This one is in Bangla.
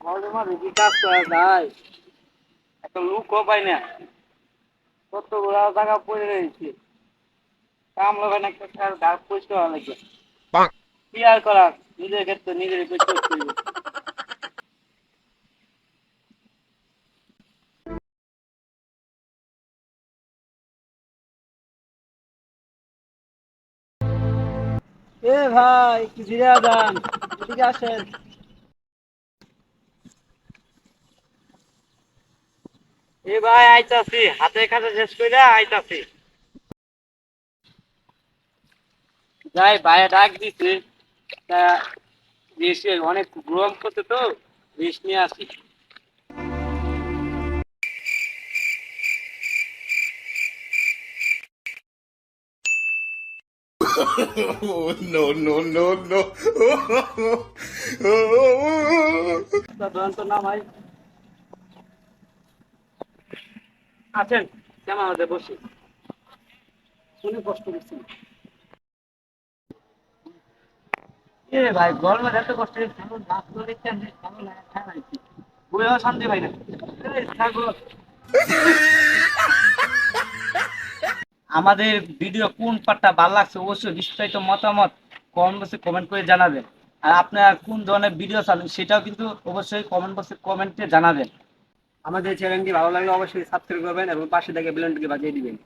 ঘরের মাঝে কি কাজ করা যায় একটা লুকও পাই না কতগুলো জায়গা পড়ে রয়েছে কাম লাগান একটা কাজ গাছ পরিষ্কার হওয়া লাগবে কি আর করার নিজের ক্ষেত্রে নিজের পরিষ্কার করতে এ ভাই একটু জিরা দান এদিকে আসেন। এ ভাই আইতাছি। হাতে কাছে শেষ করে আইতাছি। যাই ভাই ডাক দিছে। তা বেশি অনেক গরম করতে তো বেশ নিয়ে আসি। Oh, no, no, no, no. তা ধরেন তো না ভাই আছেন? কেমন আমাদের বসে। কষ্ট করছি। আমাদের ভিডিও কোন পার্টটা ভালো লাগছে অবশ্যই বিস্তারিত মতামত কমেন্ট বক্সে কমেন্ট করে জানাবেন। আর আপনারা কোন ধরনের ভিডিও চান সেটাও কিন্তু অবশ্যই কমেন্ট বক্সে কমেন্টে জানাবেন। আমাদের চ্যানেলটি ভালো লাগলে অবশ্যই সাবস্ক্রাইব করবেন এবং পাশে থেকে বেলনটিকে বাজিয়ে দিবেন।